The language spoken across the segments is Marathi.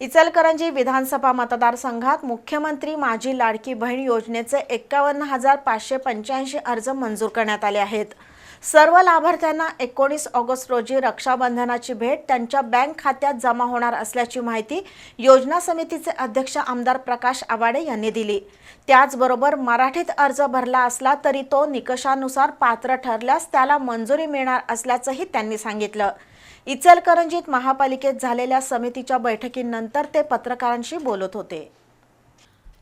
इचलकरंजी विधानसभा मतदारसंघात मुख्यमंत्री माझी लाडकी बहीण योजनेचे एक्कावन्न हजार पाचशे पंच्याऐंशी अर्ज मंजूर करण्यात आले आहेत. सर्व लाभार्थ्यांना एकोणीस ऑगस्ट रोजी रक्षाबंधनाची भेट त्यांच्या बँक खात्यात जमा होणार असल्याची माहिती योजना समितीचे अध्यक्ष आमदार प्रकाश आवाडे यांनी दिली. त्याचबरोबर मराठीत अर्ज भरला असला तरी तो निकषानुसार पात्र ठरल्यास त्याला मंजुरी मिळणार असल्याचंही त्यांनी सांगितलं. इचलकरंजीत महापालिकेत झालेल्या समितीच्या बैठकीनंतर ते पत्रकारांशी बोलत होते.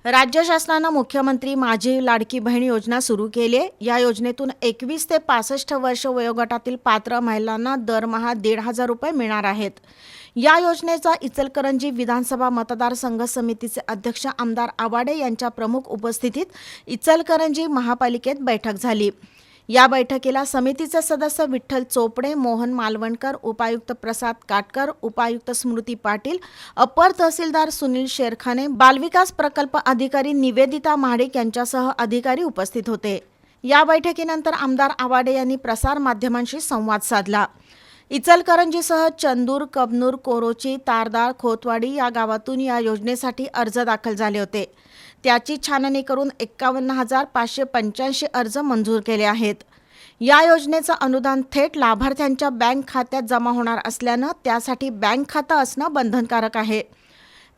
राज्य शासनानं मुख्यमंत्री माझी लाडकी बहीण योजना सुरू केली आहे. या योजनेतून एकवीस ते पासष्ट वर्ष वयोगटातील पात्र महिलांना दरमहा दीड हजार रुपये मिळणार आहेत. या योजनेचा इचलकरंजी विधानसभा मतदारसंघ समितीचे अध्यक्ष आमदार आवाडे यांच्या प्रमुख उपस्थितीत इचलकरंजी महापालिकेत बैठक झाली. या बैठकीला समितीचे सदस्य विठ्ठल चोपडे मोहन मालवणकर उपायुक्त प्रसाद काटकर उपायुक्त स्मृती पाटील अप्पर तहसीलदार सुनील शेरखाने बालविकास प्रकल्प अधिकारी निवेदिता महाडिक यांच्यासह अधिकारी उपस्थित होते. या बैठकीनंतर आमदार आवाडे यांनी प्रसार माध्यमांशी संवाद साधला. इचलकरंजीसह चंदूर कबनूर कोरोची तारदार खोतवाडी या गावातून या योजनेसाठी अर्ज दाखल झाले होते. त्याची छाननी करून एक्कावन्न हजार पाचशे पंच्याऐंशी अर्ज मंजूर केले आहेत. या योजनेचं अनुदान थेट लाभार्थ्यांच्या बँक खात्यात जमा होणार असल्यानं त्यासाठी बँक खातं असणं बंधनकारक आहे.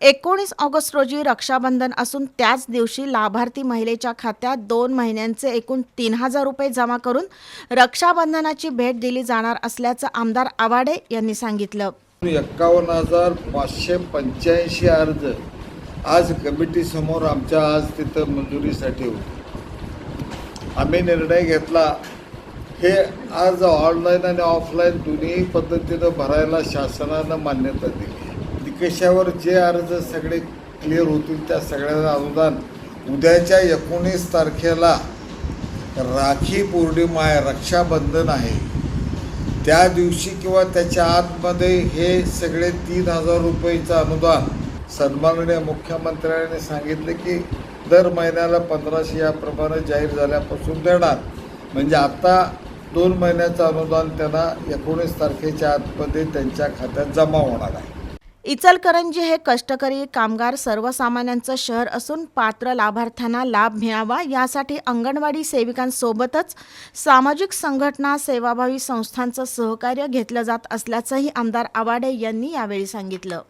एकोणीस ऑगस्ट रोजी रक्षाबंधन असून त्याच दिवशी लाभार्थी महिलेच्या खात्यात दोन महिन्यांचे एकूण तीन हजार रुपये जमा करून रक्षाबंधनाची भेट दिली जाणार असल्याचं आमदार आवाडे यांनी सांगितलं. एक्कावन्न हजार पाचशे पंच्याऐंशी अर्ज आज कमिटीसमोर आमच्या आज तिथं मंजुरीसाठी होती. आम्ही निर्णय घेतला हे आज ऑनलाईन आणि ऑफलाईन दोन्ही पद्धतीनं भरायला शासनानं मान्यता दिली. निकषावर जे अर्ज सगळे क्लिअर होतील त्या सगळ्यांना अनुदान उद्याच्या एकोणीस तारखेला राखी पौर्णिमा आहे रक्षाबंधन आहे. त्या दिवशी किंवा त्याच्या आतमध्ये हे सगळे तीन हजार रुपयेचं अनुदान सन्माननीय मुख्यमंत्र्यांनी सांगितले की दर महिन्याला पंधराशे याप्रमाणे जाहीर झाल्यापासून देणार. म्हणजे आता दोन महिन्याचं अनुदान त्यांना एकोणीस तारखेच्या आतमध्ये त्यांच्या खात्यात जमा होणार आहे. इचलकरंजी हे कष्टकरी कामगार सर्वसामान्यांचं शहर असून पात्र लाभार्थ्यांना लाभ मिळावा यासाठी अंगणवाडी सेविकांसोबतच सामाजिक संघटना सेवाभावी संस्थांचं सहकार्य घेतलं जात असल्याचंही आमदार आवाडे यांनी यावेळी सांगितलं.